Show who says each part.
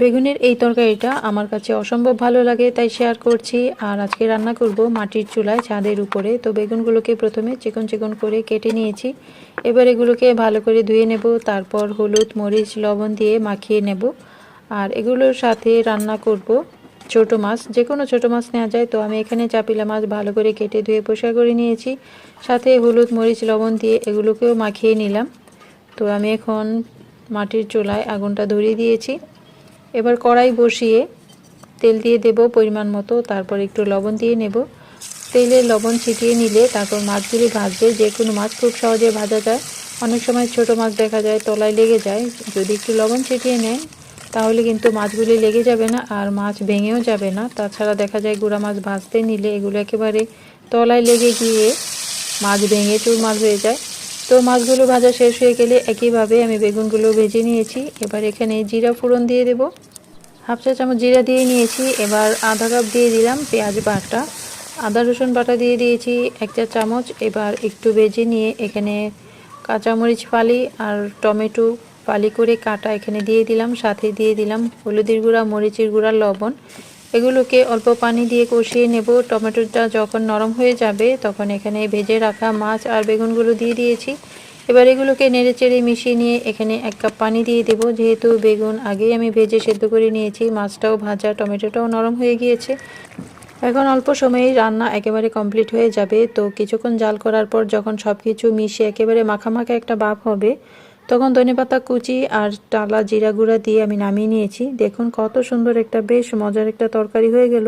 Speaker 1: বেগুনের এই তরকারিটা আমার কাছে অসম্ভব ভালো লাগে, তাই শেয়ার করছি। আর আজকে রান্না করব মাটির চুলায় ছাদের উপরে। তো বেগুনগুলোকে প্রথমে চিকন চিকন করে কেটে নিয়েছি। এবার এগুলোকে ভালো করে ধুয়ে নেব, তারপর হলুদ, মরিচ, লবণ দিয়ে মাখিয়ে নেব। আর এগুলোর সাথে রান্না করব ছোট মাছ। যে কোনো ছোটো মাছ নেওয়া যায়, তো আমি এখানে চাপিলা মাছ ভালো করে কেটে ধুয়ে পরিষ্কার করে নিয়েছি। সাথে হলুদ, মরিচ, লবণ দিয়ে এগুলোকেও মাখিয়ে নিলাম। তো আমি এখন মাটির চুলায় আগুনটা ধরিয়ে দিয়েছি। এবার কড়াই বসিয়ে তেল দিয়ে দেব পরিমাণ মতো, তারপর একটু লবণ দিয়ে নেব। তেলে লবণ ছিটিয়ে নিলে তারপর মাছগুলি ভাজবে যে কোনো মাছ খুব সহজে ভাজা যায়। অনেক সময় ছোট মাছ দেখা যায়, তলায় লেগে যায়। যদি একটু লবণ ছিটিয়ে নেন, তাহলে কিন্তু মাছগুলি লেগে যাবে না আর মাছ ভেঙেও যাবে না। তাছাড়া দেখা যায় গুঁড়া মাছ ভাজতে নিলে এগুলো একেবারে তলায় লেগে গিয়ে মাছ ভেঙে চুরমার হয়ে যায়। তো মাছগুলো ভাজা শেষ হয়ে গেলে একইভাবে আমি বেগুনগুলো ভেজে নিয়েছি। এবার এখানে জিরা ফোড়ন দিয়ে দেব। হাফ চা চামচ জিরা দিয়ে নিয়েছি। এবার আধা কাপ দিয়ে দিলাম পেঁয়াজ বাটা। আদা, রসুন বাটা দিয়ে দিয়েছি এক চা চামচ। এবার একটু ভেজে নিয়ে এখানে কাঁচামরিচ ফালি আর টমেটো ফালি করে কাটা এখানে দিয়ে দিলাম। সাথে দিয়ে দিলাম হলুদের গুঁড়া, মরিচের গুঁড়া, লবণ। এগুলোকে অল্প পানি দিয়ে কষিয়ে নেব। টমেটোটা যখন নরম হয়ে যাবে তখন এখানে ভেজে রাখা মাছ আর বেগুনগুলো দিয়ে দিয়েছি। এবার এগুলোকে নেড়ে চেড়ে মিশিয়ে নিয়ে এখানে এক কাপ পানি দিয়ে দেব। যেহেতু বেগুন আগেই আমি ভেজে সেদ্ধ করে নিয়েছি, মাছটাও ভাজা, টমেটোটাও নরম হয়ে গিয়েছে। এখন অল্প সময়েই রান্না একেবারে কমপ্লিট হয়ে যাবে। তো কিছুক্ষণ জাল করার পর যখন সব কিছু মিশে একেবারে মাখামাখা একটা ভাব হবে, তখন ধনেপাতা কুচি আর টালা জিরা গুঁড়া দিয়ে আমি নামিয়ে নিয়েছি। দেখুন কত সুন্দর একটা, বেশ মজার একটা তরকারি হয়ে গেল।